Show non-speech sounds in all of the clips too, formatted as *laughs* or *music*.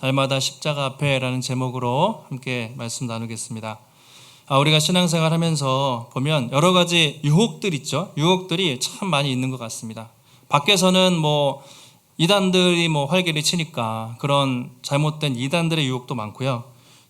날마다 십자가 앞에라는 제목으로 함께 말씀 나누겠습니다. 아, 우리가 신앙생활 하면서 보면 여러 가지 유혹들 있죠. 유혹들이 참 많이 있는 것 같습니다. 밖에서는 뭐 이단들이 뭐 활개를 치니까 그런 잘못된 이단들의 유혹도 많고요.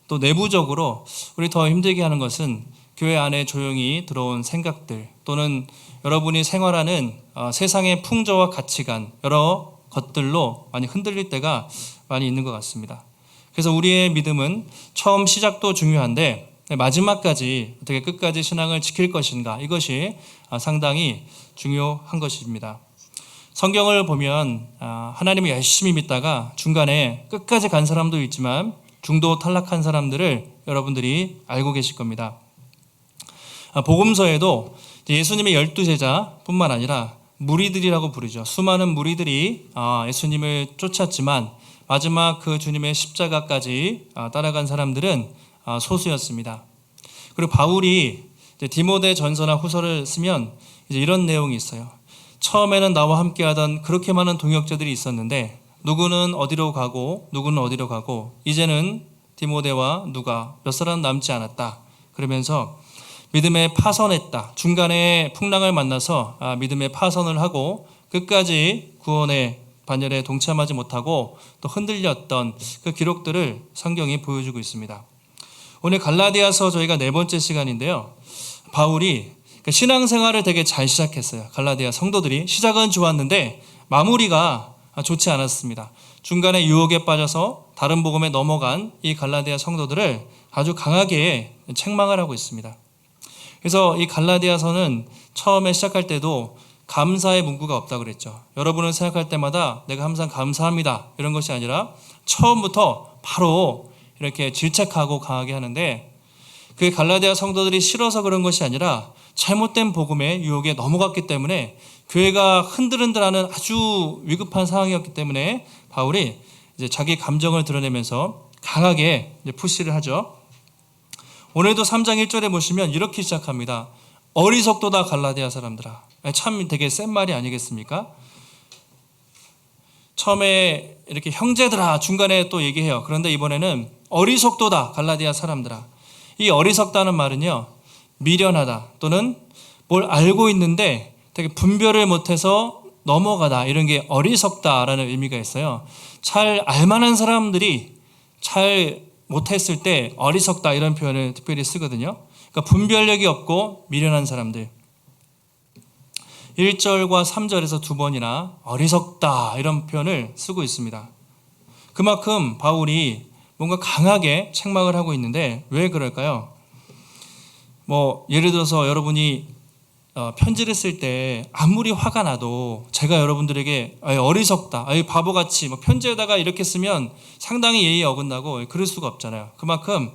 또 내부적으로 우리 더 힘들게 하는 것은 교회 안에 조용히 들어온 생각들 또는 여러분이 생활하는 어, 세상의 풍조와 가치관 여러 것들로 많이 흔들릴 때가 많이 있는 것 같습니다. 그래서 우리의 믿음은 처음 시작도 중요한데 마지막까지 어떻게 끝까지 신앙을 지킬 것인가 이것이 아, 상당히 중요한 것입니다. 성경을 보면 아, 하나님을 열심히 믿다가 중간에 끝까지 간 사람도 있지만 중도 탈락한 사람들을 여러분들이 알고 계실 겁니다. 아, 복음서에도 예수님의 열두 제자뿐만 아니라 무리들이라고 부르죠. 수많은 무리들이 아, 예수님을 쫓았지만 마지막 그 주님의 십자가까지 아, 따라간 사람들은 아, 소수였습니다. 그리고 바울이 디모데 전서나 후서를 쓰면 이제 이런 내용이 있어요. 처음에는 나와 함께하던 그렇게 많은 동역자들이 있었는데 누구는 어디로 가고 누구는 어디로 가고 이제는 디모데와 누가 몇 사람 남지 않았다. 그러면서 믿음에 파선했다. 중간에 풍랑을 만나서 아, 믿음에 파선을 하고 끝까지 구원의 반열에 동참하지 못하고 또 흔들렸던 그 기록들을 성경이 보여주고 있습니다. 오늘 갈라디아서 저희가 네 번째 시간인데요. 바울이 그 신앙생활을 되게 잘 시작했어요. 갈라디아 성도들이 시작은 좋았는데 마무리가 좋지 않았습니다. 중간에 유혹에 빠져서 다른 복음에 넘어간 이 갈라디아 성도들을 아주 강하게 책망을 하고 있습니다. 그래서 이 갈라디아서는 처음에 시작할 때도 감사의 문구가 없다 그랬죠. 여러분을 생각할 때마다 내가 항상 감사합니다. 이런 것이 아니라 처음부터 바로 이렇게 질책하고 강하게 하는데 그 갈라디아 성도들이 싫어서 그런 것이 아니라 잘못된 복음의 유혹에 넘어갔기 때문에 교회가 흔들흔들하는 아주 위급한 상황이었기 때문에 바울이 이제 자기 감정을 드러내면서 강하게 푸시를 하죠. 오늘도 3장 1절에 보시면 이렇게 시작합니다. 어리석도다 갈라디아 사람들아. 참 되게 센 말이 아니겠습니까? 처음에 이렇게 형제들아 중간에 또 얘기해요. 그런데 이번에는 어리석도다 갈라디아 사람들아. 이 어리석다는 말은요. 미련하다 또는 뭘 알고 있는데 되게 분별을 못해서 넘어가다 이런 게 어리석다라는 의미가 있어요. 잘 알만한 사람들이 잘 못했을 때 어리석다 이런 표현을 특별히 쓰거든요. 그러니까 분별력이 없고 미련한 사람들. 1절과 3절에서 두 번이나 어리석다 이런 표현을 쓰고 있습니다. 그만큼 바울이 뭔가 강하게 책망을 하고 있는데 왜 그럴까요? 뭐 예를 들어서 여러분이 어, 편지를 쓸 때 아무리 화가 나도 제가 여러분들에게 어리석다, 바보같이 뭐 편지에다가 이렇게 쓰면 상당히 예의 어긋나고 그럴 수가 없잖아요. 그만큼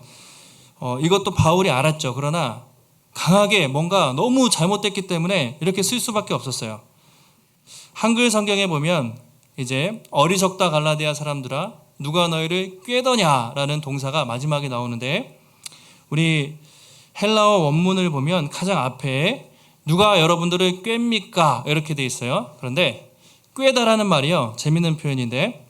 어, 이것도 바울이 알았죠. 그러나 강하게 뭔가 너무 잘못됐기 때문에 이렇게 쓸 수밖에 없었어요. 한글 성경에 보면 이제 어리석다 갈라디아 사람들아 누가 너희를 꾀더냐라는 동사가 마지막에 나오는데 우리 헬라어 원문을 보면 가장 앞에 누가 여러분들을 꿰입니까? 이렇게 돼 있어요. 그런데 꿰다라는 말이요. 재밌는 표현인데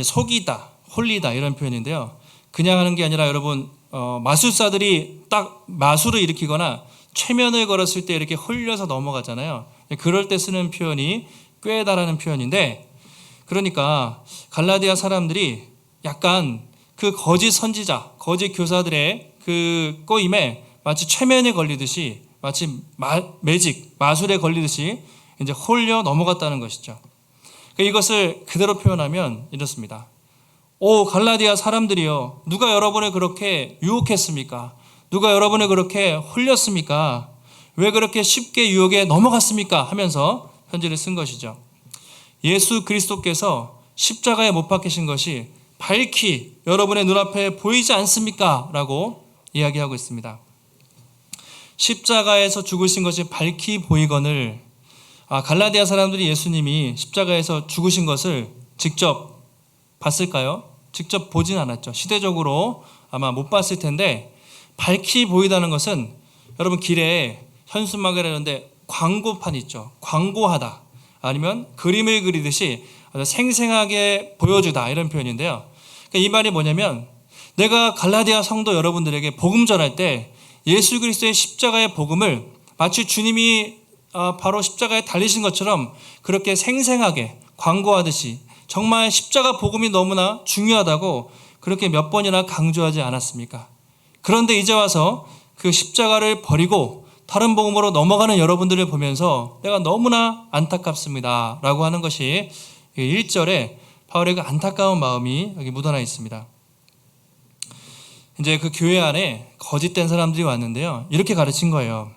속이다, 홀리다 이런 표현인데요. 그냥 하는 게 아니라 여러분 어, 마술사들이 딱 마술을 일으키거나 최면을 걸었을 때 이렇게 홀려서 넘어가잖아요. 그럴 때 쓰는 표현이 꿰다라는 표현인데 그러니까 갈라디아 사람들이 약간 그 거짓 선지자, 거짓 교사들의 그 꼬임에 마치 최면에 걸리듯이 마치 마, 매직, 마술에 걸리듯이 이제 홀려 넘어갔다는 것이죠. 그러니까 이것을 그대로 표현하면 이렇습니다. 오 갈라디아 사람들이요 누가 여러분을 그렇게 유혹했습니까? 누가 여러분을 그렇게 홀렸습니까? 왜 그렇게 쉽게 유혹에 넘어갔습니까? 하면서 편지를 쓴 것이죠. 예수 그리스도께서 십자가에 못 박히신 것이 밝히 여러분의 눈앞에 보이지 않습니까? 라고 이야기하고 있습니다. 십자가에서 죽으신 것이 밝히 보이거늘 아, 갈라디아 사람들이 예수님이 십자가에서 죽으신 것을 직접 봤을까요? 직접 보진 않았죠. 시대적으로 아마 못 봤을 텐데 밝히 보이다는 것은 여러분 길에 현수막을 하는데 광고판 있죠. 광고하다. 아니면 그림을 그리듯이 생생하게 보여주다 이런 표현인데요. 그러니까 이 말이 뭐냐면 내가 갈라디아 성도 여러분들에게 복음 전할 때 예수 그리스도의 십자가의 복음을 마치 주님이 아, 바로 십자가에 달리신 것처럼 그렇게 생생하게 광고하듯이 정말 십자가 복음이 너무나 중요하다고 그렇게 몇 번이나 강조하지 않았습니까? 그런데 이제 와서 그 십자가를 버리고 다른 복음으로 넘어가는 여러분들을 보면서 내가 너무나 안타깝습니다. 라고 하는 것이 1절에 바울의 그 안타까운 마음이 여기 묻어나 있습니다. 이제 그 교회 안에 거짓된 사람들이 왔는데요. 이렇게 가르친 거예요.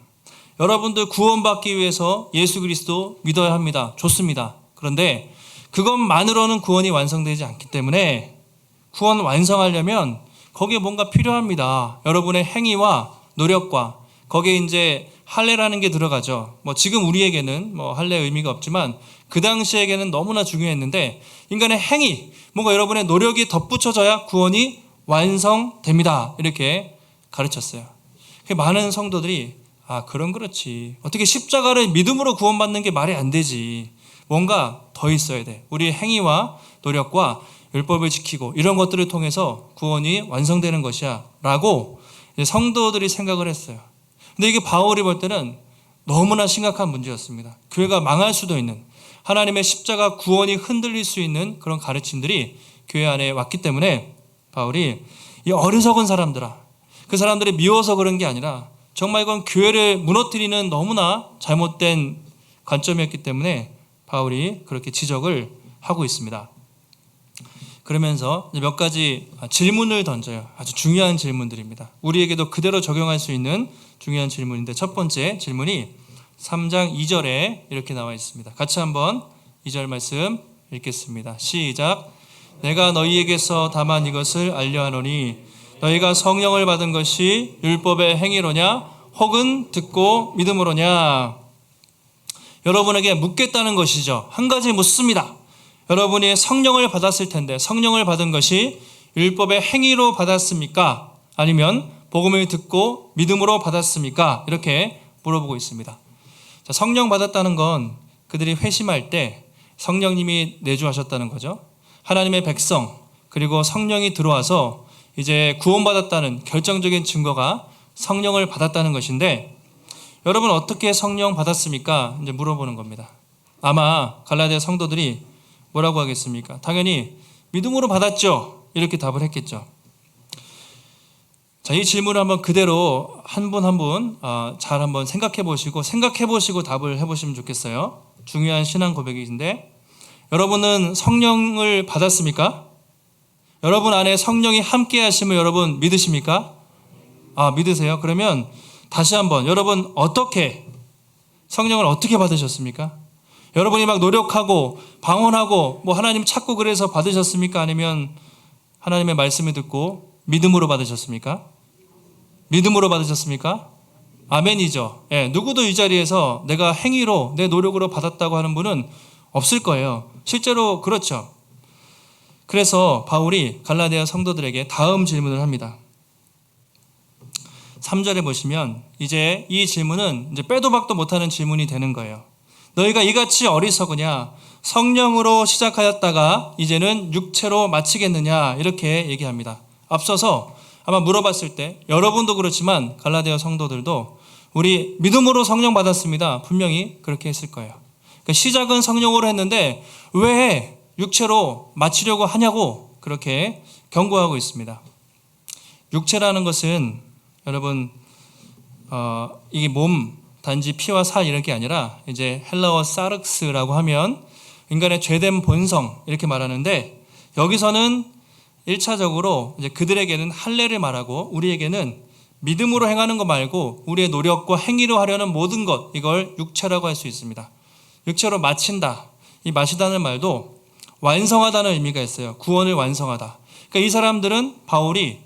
여러분들 구원받기 위해서 예수 그리스도 믿어야 합니다. 좋습니다. 그런데 그것만으로는 구원이 완성되지 않기 때문에 구원 완성하려면 거기에 뭔가 필요합니다. 여러분의 행위와 노력과 거기에 이제 할례라는 게 들어가죠. 뭐 지금 우리에게는 뭐 할례 의미가 없지만 그 당시에게는 너무나 중요했는데 인간의 행위, 뭔가 여러분의 노력이 덧붙여져야 구원이 완성됩니다. 이렇게 가르쳤어요. 많은 성도들이 아 그런 그렇지 어떻게 십자가를 믿음으로 구원받는 게 말이 안 되지 뭔가 더 있어야 돼. 우리의 행위와 노력과 율법을 지키고 이런 것들을 통해서 구원이 완성되는 것이야 라고 성도들이 생각을 했어요. 근데 이게 바울이 볼 때는 너무나 심각한 문제였습니다. 교회가 망할 수도 있는 하나님의 십자가 구원이 흔들릴 수 있는 그런 가르침들이 교회 안에 왔기 때문에 바울이 이 어리석은 사람들아 그 사람들이 미워서 그런 게 아니라 정말 이건 교회를 무너뜨리는 너무나 잘못된 관점이었기 때문에 바울이 그렇게 지적을 하고 있습니다. 그러면서 몇 가지 질문을 던져요. 아주 중요한 질문들입니다. 우리에게도 그대로 적용할 수 있는 중요한 질문인데 첫 번째 질문이 3장 2절에 이렇게 나와 있습니다. 같이 한번 2절 말씀 읽겠습니다. 시작. 내가 너희에게서 다만 이것을 알려하노니 너희가 성령을 받은 것이 율법의 행위로냐 혹은 듣고 믿음으로냐 여러분에게 묻겠다는 것이죠. 한 가지 묻습니다. 여러분이 성령을 받았을 텐데 성령을 받은 것이 율법의 행위로 받았습니까? 아니면 복음을 듣고 믿음으로 받았습니까? 이렇게 물어보고 있습니다. 자, 성령 받았다는 건 그들이 회심할 때 성령님이 내주하셨다는 거죠. 하나님의 백성 그리고 성령이 들어와서 이제 구원받았다는 결정적인 증거가 성령을 받았다는 것인데 여러분 어떻게 성령 받았습니까? 이제 물어보는 겁니다. 아마 갈라디아 성도들이 뭐라고 하겠습니까? 당연히 믿음으로 받았죠. 이렇게 답을 했겠죠. 자, 이 질문을 한번 그대로 한 분 한분 어, 잘 한번 생각해 보시고 생각해 보시고 답을 해 보시면 좋겠어요. 중요한 신앙 고백인데 여러분은 성령을 받았습니까? 여러분 안에 성령이 함께 하심을 여러분 믿으십니까? 아, 믿으세요? 그러면 다시 한번 여러분 어떻게 성령을 어떻게 받으셨습니까? 여러분이 막 노력하고 방언하고 뭐 하나님 찾고 그래서 받으셨습니까? 아니면 하나님의 말씀을 듣고 믿음으로 받으셨습니까? 믿음으로 받으셨습니까? 아멘이죠. 예, 누구도 이 자리에서 내가 행위로 내 노력으로 받았다고 하는 분은 없을 거예요. 실제로 그렇죠. 그래서 바울이 갈라디아 성도들에게 다음 질문을 합니다. 3절에 보시면 이제 이 질문은 이제 빼도 박도 못하는 질문이 되는 거예요. 너희가 이같이 어리석으냐? 성령으로 시작하였다가 이제는 육체로 마치겠느냐? 이렇게 얘기합니다. 앞서서 아마 물어봤을 때 여러분도 그렇지만 갈라디아 성도들도 우리 믿음으로 성령 받았습니다. 분명히 그렇게 했을 거예요. 그러니까 시작은 성령으로 했는데 왜 육체로 마치려고 하냐고 그렇게 경고하고 있습니다. 육체라는 것은 여러분 어, 이게 몸 단지 피와 살 이런 게 아니라 이제 헬라어 사르크스라고 하면 인간의 죄된 본성 이렇게 말하는데 여기서는 1차적으로 이제 그들에게는 할례를 말하고 우리에게는 믿음으로 행하는 것 말고 우리의 노력과 행위로 하려는 모든 것 이걸 육체라고 할 수 있습니다. 육체로 마친다. 이 마시다는 말도 완성하다는 의미가 있어요. 구원을 완성하다. 그러니까 이 사람들은 바울이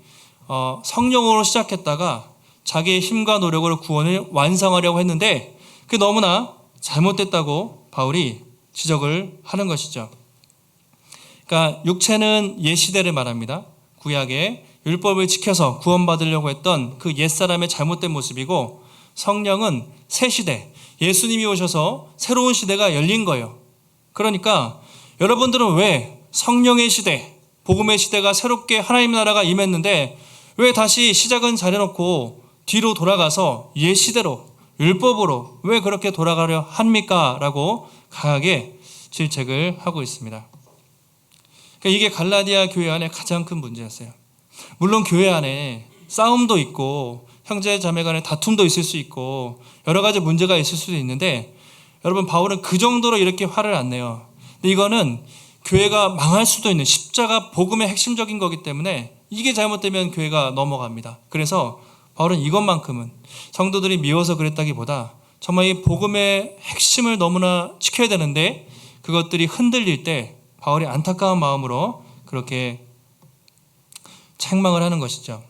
어, 성령으로 시작했다가 자기의 힘과 노력으로 구원을 완성하려고 했는데 그 너무나 잘못됐다고 바울이 지적을 하는 것이죠. 그러니까 육체는 옛 시대를 말합니다. 구약의 율법을 지켜서 구원받으려고 했던 그 옛사람의 잘못된 모습이고 성령은 새 시대, 예수님이 오셔서 새로운 시대가 열린 거예요. 그러니까 여러분들은 왜 성령의 시대, 복음의 시대가 새롭게 하나님 나라가 임했는데 왜 다시 시작은 잘해놓고 뒤로 돌아가서 옛 시대로 율법으로 왜 그렇게 돌아가려 합니까? 라고 강하게 질책을 하고 있습니다. 그러니까 이게 갈라디아 교회 안에 가장 큰 문제였어요. 물론 교회 안에 싸움도 있고 형제 자매 간의 다툼도 있을 수 있고 여러 가지 문제가 있을 수도 있는데 여러분 바울은 그 정도로 이렇게 화를 안 내요. 근데 이거는 교회가 망할 수도 있는 십자가 복음의 핵심적인 거기 때문에 이게 잘못되면 교회가 넘어갑니다. 그래서 바울은 이것만큼은 성도들이 미워서 그랬다기보다 정말 이 복음의 핵심을 너무나 지켜야 되는데 그것들이 흔들릴 때 바울이 안타까운 마음으로 그렇게 책망을 하는 것이죠.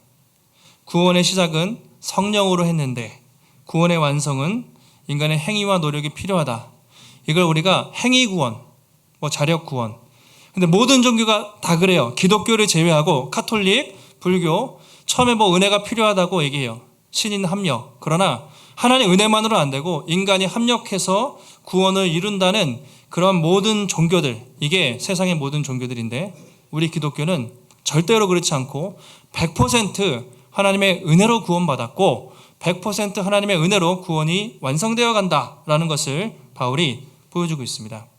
구원의 시작은 성령으로 했는데 구원의 완성은 인간의 행위와 노력이 필요하다. 이걸 우리가 행위 구원, 뭐 자력 구원. 근데 모든 종교가 다 그래요. 기독교를 제외하고 카톨릭, 불교 처음에 뭐 은혜가 필요하다고 얘기해요. 신인 합력. 그러나 하나님 은혜만으로 안 되고 인간이 합력해서 구원을 이룬다는 그런 모든 종교들 이게 세상의 모든 종교들인데 우리 기독교는 절대로 그렇지 않고 100% 하나님의 은혜로 구원받았고 100% 하나님의 은혜로 구원이 완성되어 간다라는 것을 바울이 보여주고 있습니다.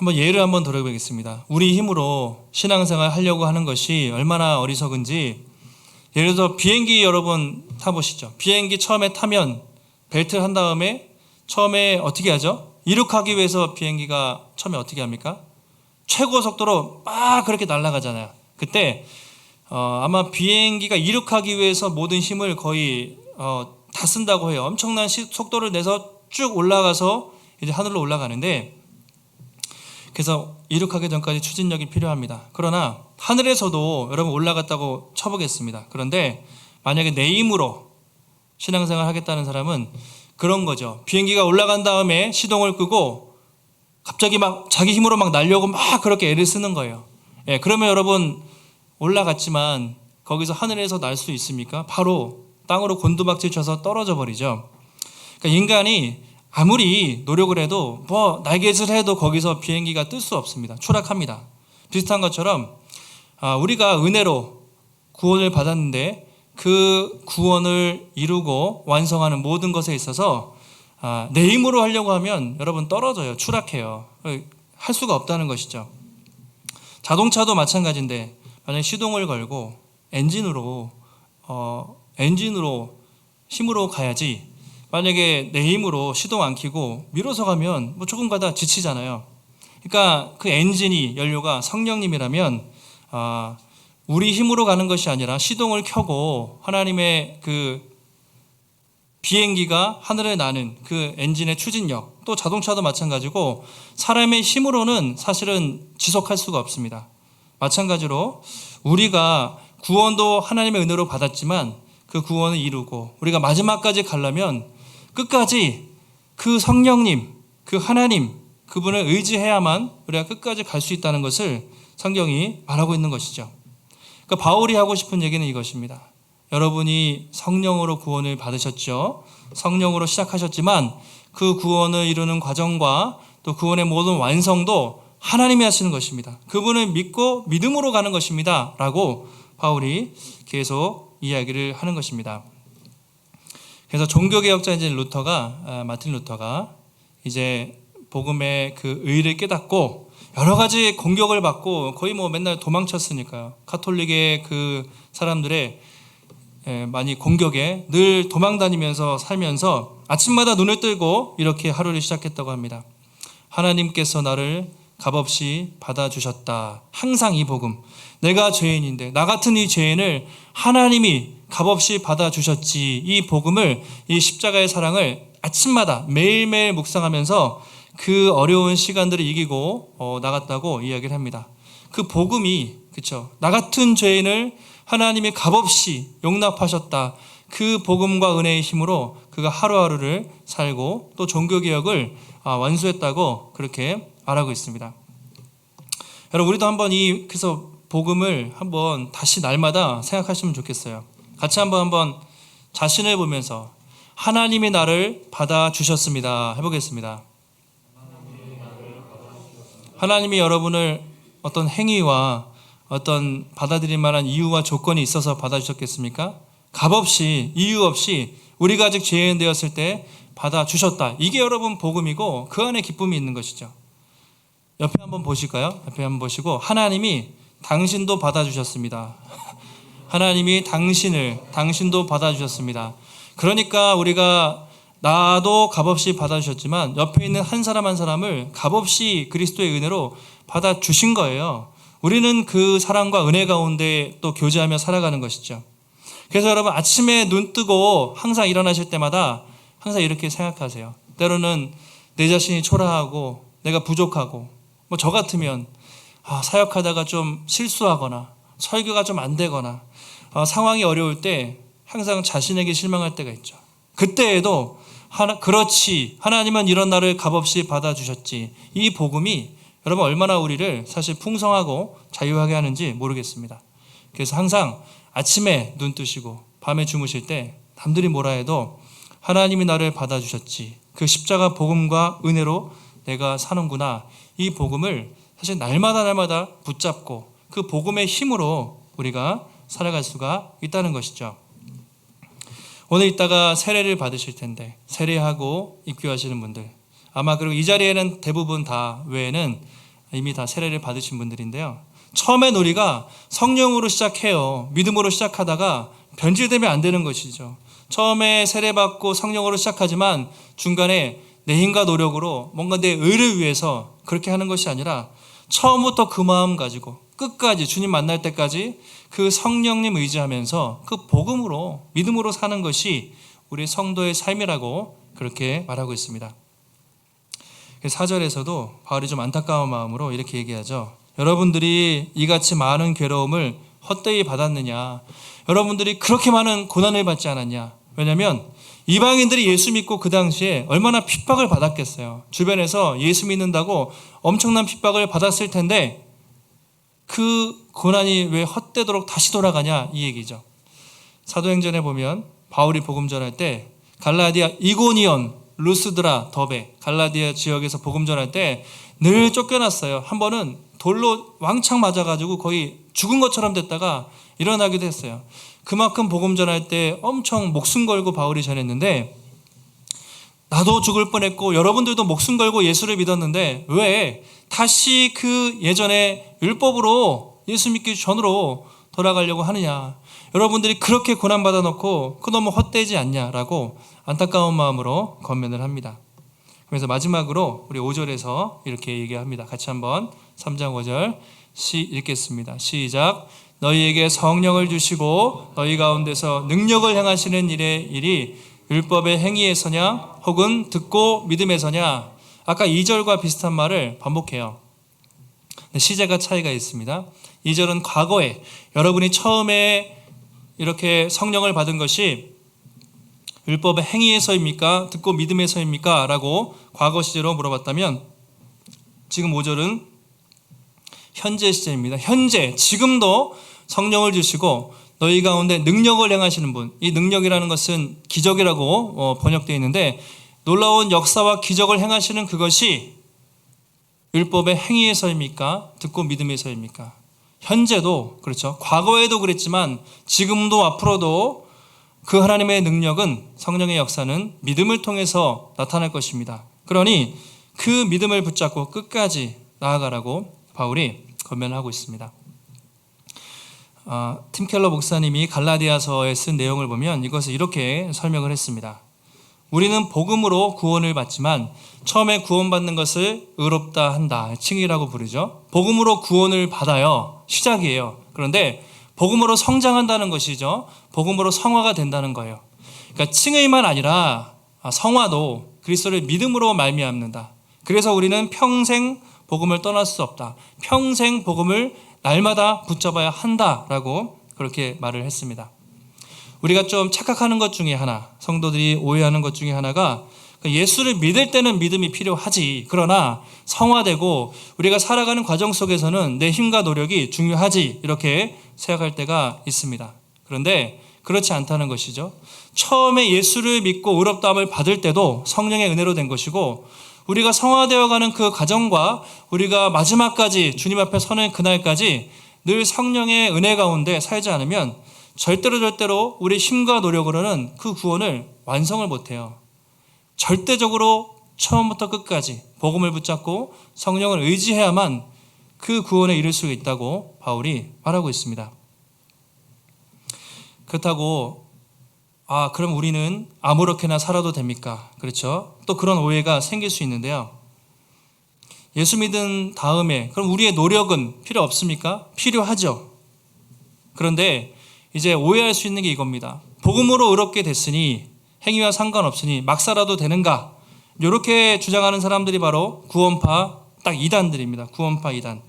한번 예를 한번 들어보겠습니다. 우리 힘으로 신앙생활 하려고 하는 것이 얼마나 어리석은지 예를 들어 비행기 여러분 타보시죠. 비행기 처음에 타면 벨트를 한 다음에 처음에 어떻게 하죠? 이륙하기 위해서 비행기가 처음에 어떻게 합니까? 최고 속도로 막 그렇게 날아가잖아요. 그때 어, 아마 비행기가 이륙하기 위해서 모든 힘을 거의 어, 다 쓴다고 해요. 엄청난 시, 속도를 내서 쭉 올라가서 이제 하늘로 올라가는데 그래서 이륙하기 전까지 추진력이 필요합니다. 그러나 하늘에서도 여러분 올라갔다고 쳐보겠습니다. 그런데 만약에 내 힘으로 신앙생활 하겠다는 사람은 그런 거죠. 비행기가 올라간 다음에 시동을 끄고 갑자기 막 자기 힘으로 막 날려고 막 그렇게 애를 쓰는 거예요. 예, 그러면 여러분 올라갔지만 거기서 하늘에서 날 수 있습니까? 바로 땅으로 곤두박질 쳐서 떨어져 버리죠. 그러니까 인간이 아무리 노력을 해도 뭐 날개짓을 해도 거기서 비행기가 뜰 수 없습니다. 추락합니다. 비슷한 것처럼 아, 우리가 은혜로 구원을 받았는데 그 구원을 이루고 완성하는 모든 것에 있어서 아, 내 힘으로 하려고 하면 여러분 떨어져요. 추락해요. 할 수가 없다는 것이죠. 자동차도 마찬가지인데 만약 시동을 걸고 엔진으로 어, 엔진으로 힘으로 가야지 만약에 내 힘으로 시동 안 켜고 밀어서 가면 뭐 조금 가다 지치잖아요. 그러니까 그 엔진이 연료가 성령님이라면 아, 우리 힘으로 가는 것이 아니라 시동을 켜고 하나님의 그 비행기가 하늘에 나는 그 엔진의 추진력 또 자동차도 마찬가지고 사람의 힘으로는 사실은 지속할 수가 없습니다. 마찬가지로 우리가 구원도 하나님의 은혜로 받았지만 그 구원을 이루고 우리가 마지막까지 가려면 끝까지 그 성령님, 그 하나님, 그분을 의지해야만 우리가 끝까지 갈 수 있다는 것을 성경이 말하고 있는 것이죠. 그러니까 바울이 하고 싶은 얘기는 이것입니다. 여러분이 성령으로 구원을 받으셨죠. 성령으로 시작하셨지만 그 구원을 이루는 과정과 또 구원의 모든 완성도 하나님이 하시는 것입니다. 그분을 믿고 믿음으로 가는 것입니다. 라고 바울이 계속 이야기를 하는 것입니다. 그래서 종교개혁자인 루터가, 아, 마틴 루터가 이제 복음의 그 의를 깨닫고 여러 가지 공격을 받고 거의 뭐 맨날 도망쳤으니까요. 카톨릭의 그 사람들의 예, 많이 공격에 늘 도망 다니면서 살면서 아침마다 눈을 뜨고 이렇게 하루를 시작했다고 합니다. 하나님께서 나를 값없이 받아주셨다. 항상 이 복음. 내가 죄인인데, 나 같은 이 죄인을 하나님이 값없이 받아주셨지. 이 복음을, 이 십자가의 사랑을 아침마다 매일매일 묵상하면서 그 어려운 시간들을 이기고 어, 나갔다고 이야기를 합니다. 그 복음이, 그쵸. 나 같은 죄인을 하나님이 값없이 용납하셨다. 그 복음과 은혜의 힘으로 그가 하루하루를 살고 또 종교 개혁을 아, 완수했다고 그렇게 말하고 있습니다. 여러분 우리도 한번 이 그래서 복음을 한번 다시 날마다 생각하시면 좋겠어요. 같이 한번 한번 자신을 보면서 하나님이 나를 받아 주셨습니다. 해보겠습니다. 하나님이 여러분을 어떤 행위와 어떤 받아들일 만한 이유와 조건이 있어서 받아주셨겠습니까? 값없이 이유 없이 우리가 아직 죄인 되었을 때 받아주셨다. 이게 여러분 복음이고 그 안에 기쁨이 있는 것이죠. 옆에 한번 보실까요? 옆에 한번 보시고 하나님이 당신도 받아주셨습니다. *laughs* 하나님이 당신을 당신도 받아주셨습니다. 그러니까 우리가 나도 값없이 받아주셨지만 옆에 있는 한 사람 한 사람을 값없이 그리스도의 은혜로 받아주신 거예요. 우리는 그 사랑과 은혜 가운데 또 교제하며 살아가는 것이죠. 그래서 여러분 아침에 눈 뜨고 항상 일어나실 때마다 항상 이렇게 생각하세요. 때로는 내 자신이 초라하고 내가 부족하고 뭐 저 같으면 아, 사역하다가 좀 실수하거나 설교가 좀 안 되거나 어, 상황이 어려울 때 항상 자신에게 실망할 때가 있죠. 그때에도 하나, 그렇지 하나님은 이런 나를 값없이 받아주셨지 이 복음이 여러분 얼마나 우리를 사실 풍성하고 자유하게 하는지 모르겠습니다. 그래서 항상 아침에 눈 뜨시고 밤에 주무실 때 남들이 뭐라 해도 하나님이 나를 받아주셨지 그 십자가 복음과 은혜로 내가 사는구나 이 복음을 사실 날마다 날마다 붙잡고 그 복음의 힘으로 우리가 살아갈 수가 있다는 것이죠. 오늘 이따가 세례를 받으실 텐데 세례하고 입교하시는 분들 아마 그리고 이 자리에는 대부분 다 외에는 이미 다 세례를 받으신 분들인데요. 처음엔 우리가 성령으로 시작해요. 믿음으로 시작하다가 변질되면 안 되는 것이죠. 처음에 세례받고 성령으로 시작하지만 중간에 내 힘과 노력으로 뭔가 내 의를 위해서 그렇게 하는 것이 아니라 처음부터 그 마음 가지고 끝까지 주님 만날 때까지 그 성령님 의지하면서 그 복음으로 믿음으로 사는 것이 우리 성도의 삶이라고 그렇게 말하고 있습니다. 4절에서도 바울이 좀 안타까운 마음으로 이렇게 얘기하죠. 여러분들이 이같이 많은 괴로움을 헛되이 받았느냐? 여러분들이 그렇게 많은 고난을 받지 않았냐? 왜냐하면 이방인들이 예수 믿고 그 당시에 얼마나 핍박을 받았겠어요. 주변에서 예수 믿는다고 엄청난 핍박을 받았을 텐데 그 고난이 왜 헛되도록 다시 돌아가냐 이 얘기죠. 사도행전에 보면 바울이 복음 전할 때 갈라디아 이고니온 루스드라 더베 갈라디아 지역에서 복음 전할 때 늘 쫓겨났어요. 한 번은 돌로 왕창 맞아가지고 거의 죽은 것처럼 됐다가 일어나기도 했어요. 그만큼 복음 전할 때 엄청 목숨 걸고 바울이 전했는데 나도 죽을 뻔했고 여러분들도 목숨 걸고 예수를 믿었는데 왜 다시 그 예전에 율법으로 예수 믿기 전으로 돌아가려고 하느냐? 여러분들이 그렇게 고난 받아 놓고 그 너무 헛되지 않냐라고 안타까운 마음으로 건면을 합니다. 그래서 마지막으로 우리 5절에서 이렇게 얘기합니다. 같이 한번 3장 5절 시 읽겠습니다. 시작. 너희에게 성령을 주시고 너희 가운데서 능력을 행하시는 일의 일이 율법의 행위에서냐 혹은 듣고 믿음에서냐 아까 2절과 비슷한 말을 반복해요. 시제가 차이가 있습니다. 2절은 과거에 여러분이 처음에 이렇게 성령을 받은 것이 율법의 행위에서입니까? 듣고 믿음에서입니까? 라고 과거 시제로 물어봤다면 지금 5절은 현재 시제입니다. 현재, 지금도 성령을 주시고 너희 가운데 능력을 행하시는 분. 이 능력이라는 것은 기적이라고 어, 번역되어 있는데 놀라운 역사와 기적을 행하시는 그것이 율법의 행위에서입니까? 듣고 믿음에서입니까? 현재도 그렇죠. 과거에도 그랬지만 지금도 앞으로도 그 하나님의 능력은 성령의 역사는 믿음을 통해서 나타날 것입니다. 그러니 그 믿음을 붙잡고 끝까지 나아가라고 바울이 권면하고 있습니다. 아, 팀 켈러 목사님이 갈라디아서에 쓴 내용을 보면 이것을 이렇게 설명을 했습니다. 우리는 복음으로 구원을 받지만 처음에 구원받는 것을 의롭다 한다. 칭이라고 부르죠. 복음으로 구원을 받아요. 시작이에요. 그런데 복음으로 성장한다는 것이죠. 복음으로 성화가 된다는 거예요. 그러니까 칭의만 아니라 성화도 그리스도를 믿음으로 말미암는다. 그래서 우리는 평생 복음을 떠날 수 없다. 평생 복음을 날마다 붙잡아야 한다라고 그렇게 말을 했습니다. 우리가 좀 착각하는 것 중에 하나, 성도들이 오해하는 것 중에 하나가 예수를 믿을 때는 믿음이 필요하지. 그러나 성화되고 우리가 살아가는 과정 속에서는 내 힘과 노력이 중요하지. 이렇게 생각할 때가 있습니다. 그런데 그렇지 않다는 것이죠. 처음에 예수를 믿고 의롭다함을 받을 때도 성령의 은혜로 된 것이고 우리가 성화되어 가는 그 과정과 우리가 마지막까지 주님 앞에 서는 그날까지 늘 성령의 은혜 가운데 살지 않으면 절대로 절대로 우리 힘과 노력으로는 그 구원을 완성을 못해요. 절대적으로 처음부터 끝까지 복음을 붙잡고 성령을 의지해야만 그 구원에 이를 수 있다고 바울이 말하고 있습니다. 그렇다고 아, 그럼 우리는 아무렇게나 살아도 됩니까? 그렇죠? 또 그런 오해가 생길 수 있는데요. 예수 믿은 다음에 그럼 우리의 노력은 필요 없습니까? 필요하죠. 그런데 이제 오해할 수 있는 게 이겁니다. 복음으로 의롭게 됐으니 행위와 상관없으니 막 살아도 되는가? 이렇게 주장하는 사람들이 바로 구원파 딱 2단들입니다. 구원파 2단.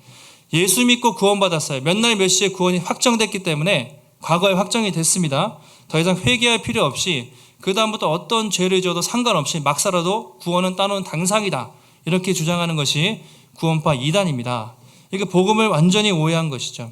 예수 믿고 구원받았어요. 몇 날 몇 시에 구원이 확정됐기 때문에 과거에 확정이 됐습니다. 더 이상 회개할 필요 없이 그 다음부터 어떤 죄를 지어도 상관없이 막 살아도 구원은 따놓은 당상이다. 이렇게 주장하는 것이 구원파 2단입니다. 이게 복음을 완전히 오해한 것이죠.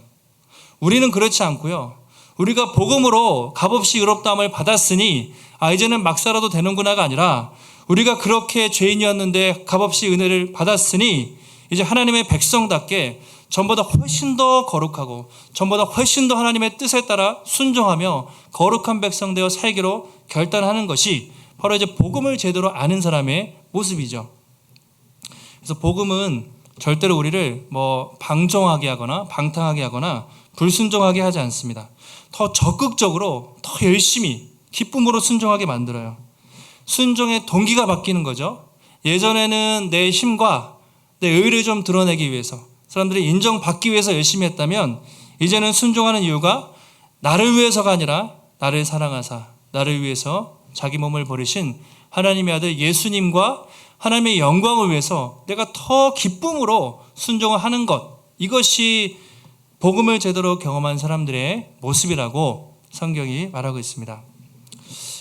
우리는 그렇지 않고요. 우리가 복음으로 값없이 의롭다함을 받았으니 아 이제는 막 살아도 되는구나가 아니라 우리가 그렇게 죄인이었는데 값없이 은혜를 받았으니 이제 하나님의 백성답게 전보다 훨씬 더 거룩하고 전보다 훨씬 더 하나님의 뜻에 따라 순종하며 거룩한 백성 되어 살기로 결단하는 것이 바로 이제 복음을 제대로 아는 사람의 모습이죠. 그래서 복음은 절대로 우리를 뭐 방종하게 하거나 방탕하게 하거나 불순종하게 하지 않습니다. 더 적극적으로 더 열심히 기쁨으로 순종하게 만들어요. 순종의 동기가 바뀌는 거죠. 예전에는 내 힘과 내 의를 좀 드러내기 위해서 사람들이 인정받기 위해서 열심히 했다면 이제는 순종하는 이유가 나를 위해서가 아니라 나를 사랑하사 나를 위해서 자기 몸을 버리신 하나님의 아들 예수님과 하나님의 영광을 위해서 내가 더 기쁨으로 순종을 하는 것 이것이 복음을 제대로 경험한 사람들의 모습이라고 성경이 말하고 있습니다.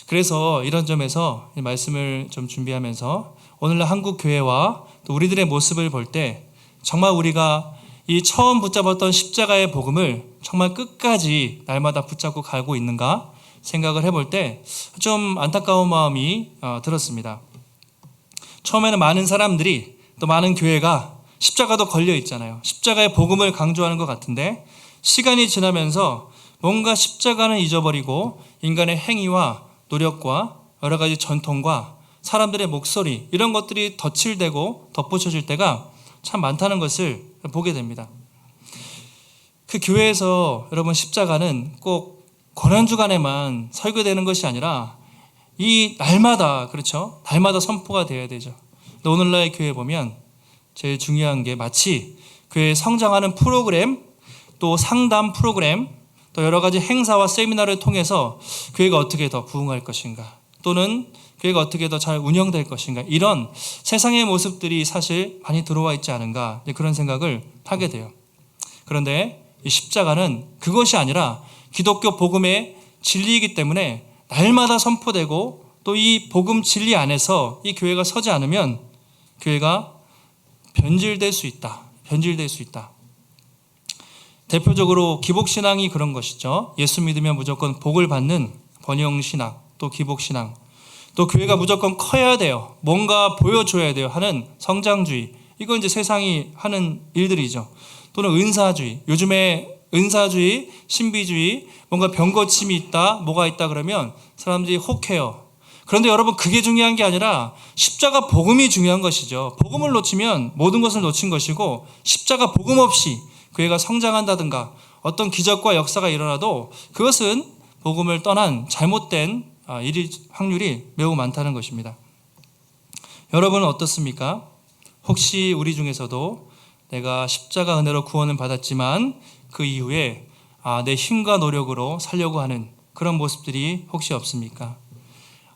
그래서 이런 점에서 이 말씀을 좀 준비하면서 오늘날 한국 교회와 또 우리들의 모습을 볼때 정말 우리가 이 처음 붙잡았던 십자가의 복음을 정말 끝까지 날마다 붙잡고 가고 있는가 생각을 해볼 때 좀 안타까운 마음이 어, 들었습니다. 처음에는 많은 사람들이 또 많은 교회가 십자가도 걸려 있잖아요. 십자가의 복음을 강조하는 것 같은데 시간이 지나면서 뭔가 십자가는 잊어버리고 인간의 행위와 노력과 여러 가지 전통과 사람들의 목소리 이런 것들이 덧칠되고 덧붙여질 때가 참 많다는 것을 보게 됩니다. 그 교회에서 여러분 십자가는 꼭 고난주간에만 설교되는 것이 아니라 이 날마다 그렇죠 날마다 선포가 되어야 되죠. 근데 오늘날의 교회 보면 제일 중요한 게 마치 교회 성장하는 프로그램 또 상담 프로그램 또 여러 가지 행사와 세미나를 통해서 교회가 어떻게 더 부흥할 것인가 또는 교회가 어떻게 더 잘 운영될 것인가 이런 세상의 모습들이 사실 많이 들어와 있지 않은가 그런 생각을 하게 돼요. 그런데 이 십자가는 그것이 아니라 기독교 복음의 진리이기 때문에 날마다 선포되고 또 이 복음 진리 안에서 이 교회가 서지 않으면 교회가 변질될 수 있다. 변질될 수 있다. 대표적으로 기복신앙이 그런 것이죠. 예수 믿으면 무조건 복을 받는 번영신앙, 또 기복신앙, 또 교회가 무조건 커야 돼요. 뭔가 보여줘야 돼요. 하는 성장주의. 이건 이제 세상이 하는 일들이죠. 또는 은사주의. 요즘에 은사주의, 신비주의, 뭔가 병고침이 있다, 뭐가 있다 그러면 사람들이 혹해요. 그런데 여러분 그게 중요한 게 아니라 십자가 복음이 중요한 것이죠. 복음을 놓치면 모든 것을 놓친 것이고 십자가 복음 없이 교회가 성장한다든가 어떤 기적과 역사가 일어나도 그것은 복음을 떠난 잘못된 아, 일일 확률이 매우 많다는 것입니다. 여러분은 어떻습니까? 혹시 우리 중에서도 내가 십자가 은혜로 구원을 받았지만 그 이후에 아, 내 힘과 노력으로 살려고 하는 그런 모습들이 혹시 없습니까?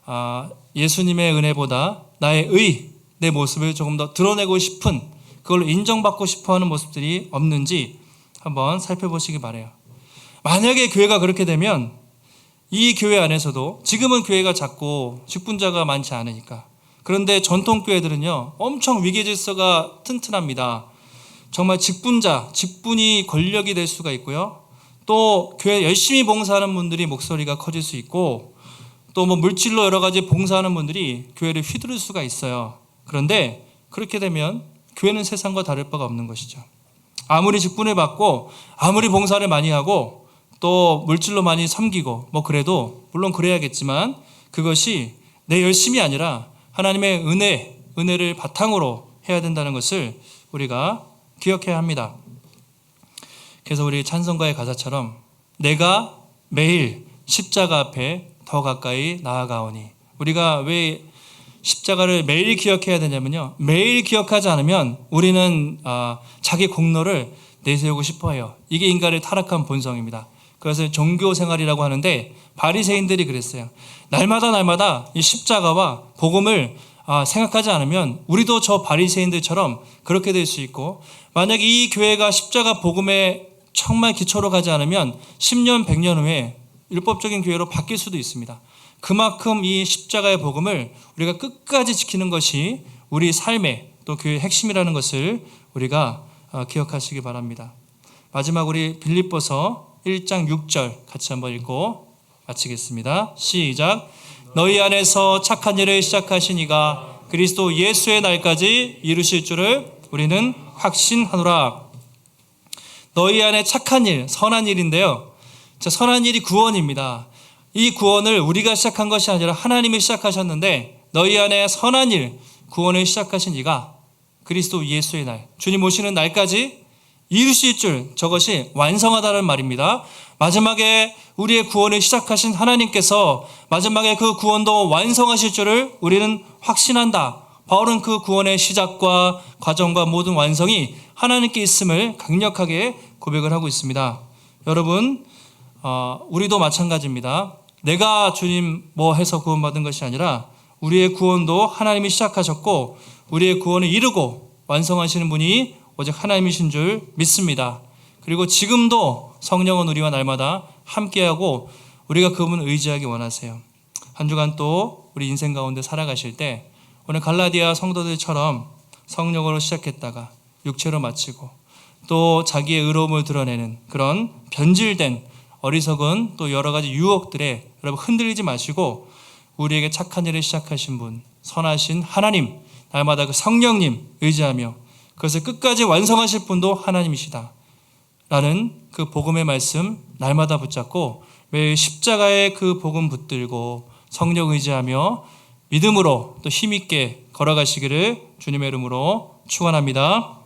아, 예수님의 은혜보다 나의 의, 내 모습을 조금 더 드러내고 싶은 그걸로 인정받고 싶어 하는 모습들이 없는지 한번 살펴보시기 바래요. 만약에 교회가 그렇게 되면 이 교회 안에서도 지금은 교회가 작고 직분자가 많지 않으니까 그런데 전통 교회들은요 엄청 위계 질서가 튼튼합니다. 정말 직분자, 직분이 권력이 될 수가 있고요. 또 교회 열심히 봉사하는 분들이 목소리가 커질 수 있고 또 뭐 물질로 여러 가지 봉사하는 분들이 교회를 휘두를 수가 있어요. 그런데 그렇게 되면 교회는 세상과 다를 바가 없는 것이죠. 아무리 직분을 받고 아무리 봉사를 많이 하고 또 물질로 많이 섬기고 뭐 그래도 물론 그래야겠지만 그것이 내 열심이 아니라 하나님의 은혜, 은혜를 바탕으로 해야 된다는 것을 우리가 기억해야 합니다. 그래서 우리 찬송가의 가사처럼 내가 매일 십자가 앞에 더 가까이 나아가오니 우리가 왜 십자가를 매일 기억해야 되냐면요. 매일 기억하지 않으면 우리는 아, 자기 공로를 내세우고 싶어해요. 이게 인간의 타락한 본성입니다. 그래서 종교 생활이라고 하는데 바리새인들이 그랬어요. 날마다 날마다 이 십자가와 복음을 아, 생각하지 않으면 우리도 저 바리새인들처럼 그렇게 될 수 있고 만약 이 교회가 십자가 복음에 정말 기초로 가지 않으면 10년, 100년 후에 율법적인 교회로 바뀔 수도 있습니다. 그만큼 이 십자가의 복음을 우리가 끝까지 지키는 것이 우리 삶의 또 교회의 핵심이라는 것을 우리가 어, 기억하시기 바랍니다. 마지막 우리 빌립보서 1장 6절 같이 한번 읽고 마치겠습니다. 시작. 너희 안에서 착한 일을 시작하신 이가 그리스도 예수의 날까지 이루실 줄을 우리는 확신하노라. 너희 안에 착한 일, 선한 일인데요. 자, 선한 일이 구원입니다. 이 구원을 우리가 시작한 것이 아니라 하나님이 시작하셨는데 너희 안에 선한 일, 구원을 시작하신 이가 그리스도 예수의 날, 주님 오시는 날까지 이루실 줄 저것이 완성하다는 말입니다. 마지막에 우리의 구원을 시작하신 하나님께서 마지막에 그 구원도 완성하실 줄을 우리는 확신한다. 바울은 그 구원의 시작과 과정과 모든 완성이 하나님께 있음을 강력하게 고백을 하고 있습니다. 여러분, 어, 우리도 마찬가지입니다. 내가 주님 뭐 해서 구원받은 것이 아니라 우리의 구원도 하나님이 시작하셨고 우리의 구원을 이루고 완성하시는 분이 오직 하나님이신 줄 믿습니다. 그리고 지금도 성령은 우리와 날마다 함께하고 우리가 그분을 의지하기 원하세요. 한 주간 또 우리 인생 가운데 살아가실 때 오늘 갈라디아 성도들처럼 성령으로 시작했다가 육체로 마치고 또 자기의 의로움을 드러내는 그런 변질된 어리석은 또 여러 가지 유혹들에 여러분 흔들리지 마시고 우리에게 착한 일을 시작하신 분, 선하신 하나님, 날마다 그 성령님 의지하며 그것을 끝까지 완성하실 분도 하나님이시다. 라는 그 복음의 말씀 날마다 붙잡고 매일 십자가의 그 복음 붙들고 성령 의지하며 믿음으로 또 힘있게 걸어가시기를 주님의 이름으로 축원합니다.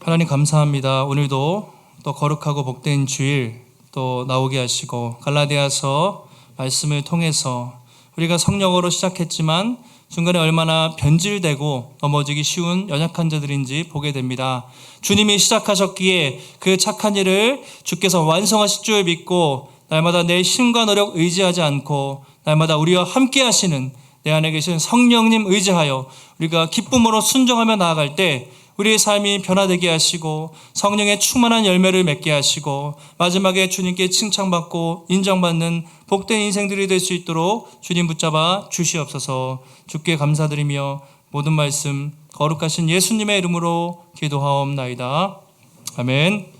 하나님 감사합니다. 오늘도 또 거룩하고 복된 주일 또 나오게 하시고 갈라디아서 말씀을 통해서 우리가 성령으로 시작했지만 중간에 얼마나 변질되고 넘어지기 쉬운 연약한 자들인지 보게 됩니다. 주님이 시작하셨기에 그 착한 일을 주께서 완성하실 줄 믿고 날마다 내 힘과 노력 의지하지 않고 날마다 우리와 함께 하시는 내 안에 계신 성령님 의지하여 우리가 기쁨으로 순종하며 나아갈 때 우리의 삶이 변화되게 하시고 성령의 충만한 열매를 맺게 하시고 마지막에 주님께 칭찬받고 인정받는 복된 인생들이 될 수 있도록 주님 붙잡아 주시옵소서 주께 감사드리며 모든 말씀 거룩하신 예수님의 이름으로 기도하옵나이다. 아멘.